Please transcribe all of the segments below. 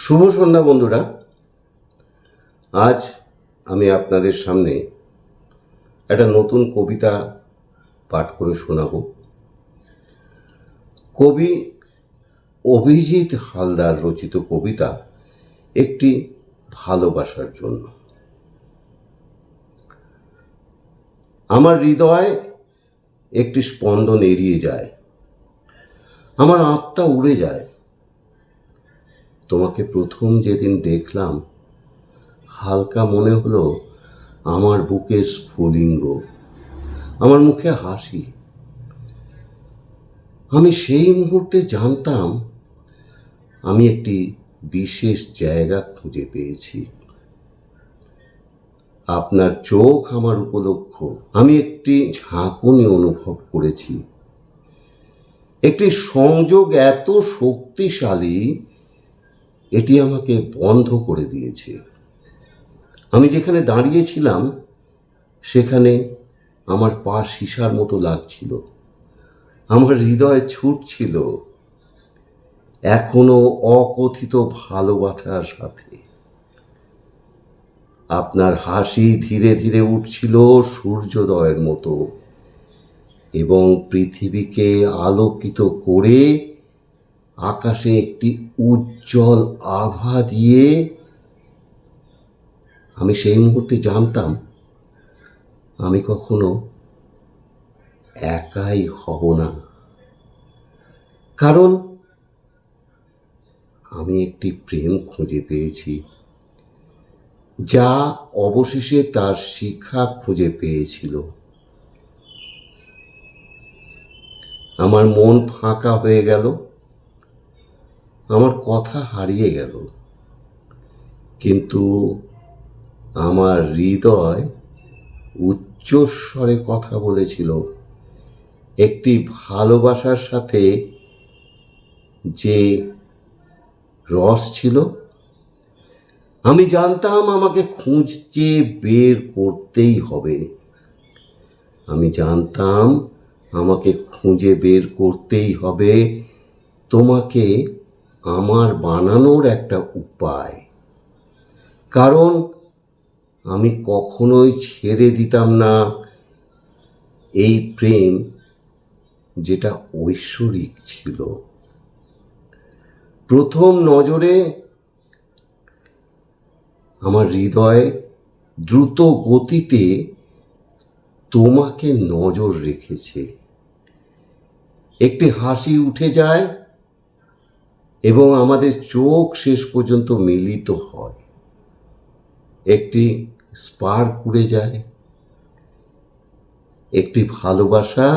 শুভ সন্ধ্যা বন্ধুরা। আজ আমি আপনাদের সামনে একটা নতুন কবিতা পাঠ করে শোনাব। কবি অভিজিৎ হালদার রচিত কবিতা একটি ভালোবাসার জন্য। আমার হৃদয় একটি স্পন্দন এড়িয়ে যায়। আমার আত্মা উড়ে যায়। তোমাকে প্রথম যেদিন দেখলাম, হালকা মনে হলো আমার বুকে স্ফুলিঙ্গ, আমার মুখে হাসি। আমি সেই মুহূর্তে জানতাম আমি একটি বিশেষ জায়গা খুঁজে পেয়েছি। আপনার চোখ আমার উপলক্ষ। আমি একটি ঝাঁকুনি অনুভব করেছি। একটি সংযোগ এত শক্তিশালী এটি আমাকে বন্ধ করে দিয়েছে। আমি যেখানে দাঁড়িয়েছিলাম, সেখানে আমার পা সীসার মতো লাগছিল। আমার হৃদয় ছুটছিল এখনও অকথিত ভালোবাসার সাথে। আপনার হাসি ধীরে ধীরে উঠছিল সূর্যোদয়ের মতো এবং পৃথিবীকে আলোকিত করে আকাশে একটি উজ্জ্বল আভা দিয়ে আমি সেই মুহূর্তে জানতাম আমি কখনো একাই হব না। কারণ আমি একটি প্রেম খুঁজে পেয়েছি, যা অবশেষে তার শিক্ষা খুঁজে পেয়েছিল। আমার মন ফাঁকা হয়ে গেল। আমার কথা হারিয়ে গেল। কিন্তু আমার হৃদয় উচ্চস্বরে কথা বলেছিল। একটি ভালোবাসার সাথে যে রস ছিল, আমি জানতাম আমাকে খুঁজতে বের করতেই হবে। আমি জানতাম আমাকে খুঁজে বের করতেই হবে। তোমাকে আমার বানানোর একটা উপায়। কারণ আমি কখনোই ছেড়ে দিতাম না এই প্রেম যেটা ঐশ্বরিক ছিল। প্রথম নজরে আমার হৃদয় দ্রুত গতিতে তোমাকে নজর রেখেছে। একটি হাসি উঠে যায় এবং আমাদের চোখ শেষ পর্যন্ত মিলিত হয়। একটি স্পার উড়ে যায়, একটি ভালোবাসা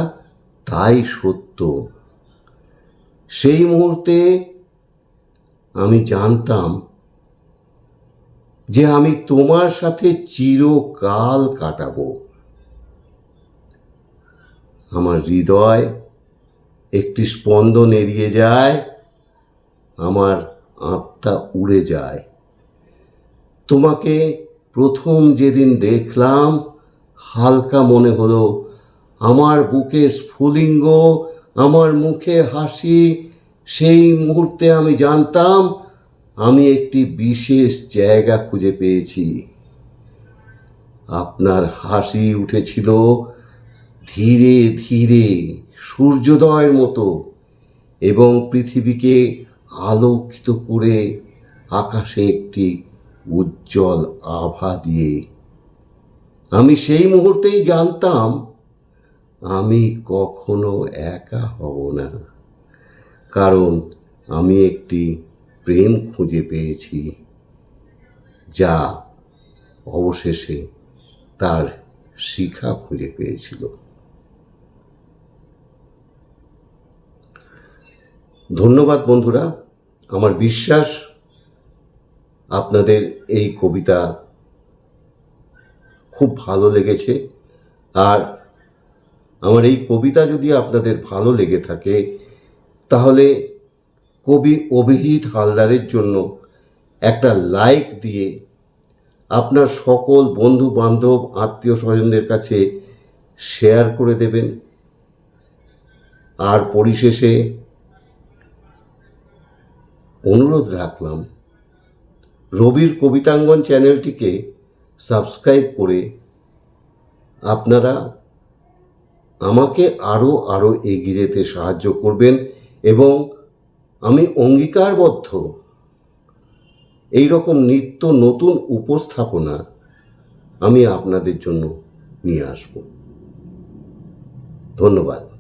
তাই সত্য। সেই মুহূর্তে আমি জানতাম যে আমি তোমার সাথে চিরকাল কাটাবো। আমার হৃদয় একটি স্পন্দন এড়িয়ে যায় আমার আত্মা উড়ে যায়। তোমাকে প্রথম যেদিন দেখলাম, হালকা মনে হলো, আমার বুকে স্ফুলিঙ্গ, আমার মুখে হাসি, সেই মুহূর্তে আমি জানতাম, আমি একটি বিশেষ জায়গা খুঁজে পেয়েছি। আপনার হাসি উঠেছিল ধীরে ধীরে সূর্যোদয়ের মতো এবং পৃথিবীকে আলোকিত করে আকাশে একটি উজ্জ্বল আভা দিয়ে। আমি সেই মুহূর্তেই জানতাম, আমি কখনো একা হব না। কারণ আমি একটি প্রেম খুঁজে পেয়েছি, যা অবশেষে তার শিখা খুঁজে পেয়েছিল। ধন্যবাদ বন্ধুরা। আমার বিশ্বাস আপনাদের এই কবিতা খুব ভালো লেগেছে। আর আমার এই কবিতা যদি আপনাদের ভালো লেগে থাকে, তাহলে কবি অভিজিৎ হালদারের জন্য একটা লাইক দিয়ে আপনার সকল বন্ধু বান্ধব আত্মীয় স্বজনদের কাছে শেয়ার করে দেবেন। আর পরিশেষে অনুরোধ রাখলাম, রবির কবিতাঙ্গন চ্যানেলটিকে সাবস্ক্রাইব করে আপনারা আমাকে আরও আরও এগিয়ে যেতে সাহায্য করবেন এবং আমি অঙ্গীকারবদ্ধ। এই রকম নিত্য নতুন উপস্থাপনা আমি আপনাদের জন্য নিয়ে আসব। ধন্যবাদ।